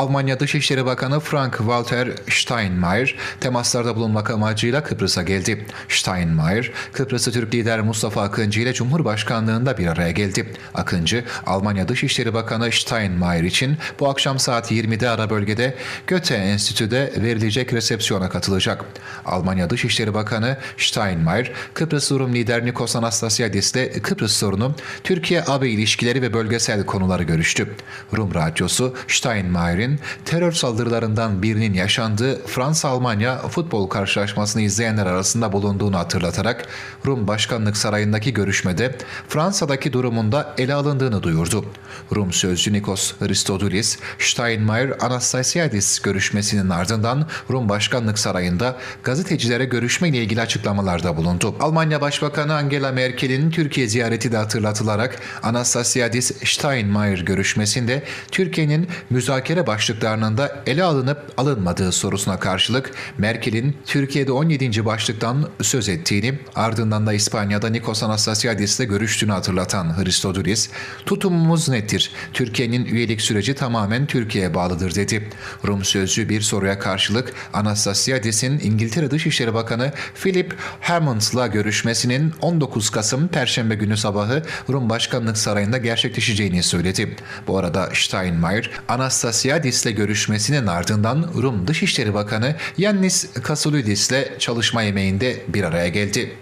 Almanya Dışişleri Bakanı Frank-Walter Steinmeier temaslarda bulunmak amacıyla Kıbrıs'a geldi. Steinmeier, Kıbrıs'ı Türk lider Mustafa Akıncı ile Cumhurbaşkanlığında bir araya geldi. Akıncı, Almanya Dışişleri Bakanı Steinmeier için bu akşam saat 20'de ara bölgede Goethe Enstitü'de verilecek resepsiyona katılacak. Almanya Dışişleri Bakanı Steinmeier, Kıbrıs Rum lider Nikos Anastasiadis ile Kıbrıs sorunu, Türkiye-AB ilişkileri ve bölgesel konuları görüştü. Rum radyosu Steinmeier'in terör saldırılarından birinin yaşandığı Fransa-Almanya futbol karşılaşmasını izleyenler arasında bulunduğunu hatırlatarak Rum Başkanlık Sarayı'ndaki görüşmede Fransa'daki durumunda ele alındığını duyurdu. Rum sözcü Nikos Christodoulis, Steinmeier Anastasiadis görüşmesinin ardından Rum Başkanlık Sarayı'nda gazetecilere görüşme ile ilgili açıklamalarda bulundu. Almanya Başbakanı Angela Merkel'in Türkiye ziyareti de hatırlatılarak Anastasiadis Steinmeier görüşmesinde Türkiye'nin müzakere başlıklarının da ele alınıp alınmadığı sorusuna karşılık Merkel'in Türkiye'de 17. başlıktan söz ettiğini ardından da İspanya'da Nikos Anastasiadis'le görüştüğünü hatırlatan Christodoulis, tutumumuz nettir. Türkiye'nin üyelik süreci tamamen Türkiye'ye bağlıdır dedi. Rum sözcü bir soruya karşılık Anastasiadis'in İngiltere Dışişleri Bakanı Philip Hammond'la görüşmesinin 19 Kasım Perşembe günü sabahı Rum Başkanlık Sarayı'nda gerçekleşeceğini söyledi. Bu arada Steinmeier, Anastasiadis'le görüşmesinin ardından Rum Dışişleri Bakanı Yannis Kasuliadis'le çalışma yemeğinde bir araya geldi.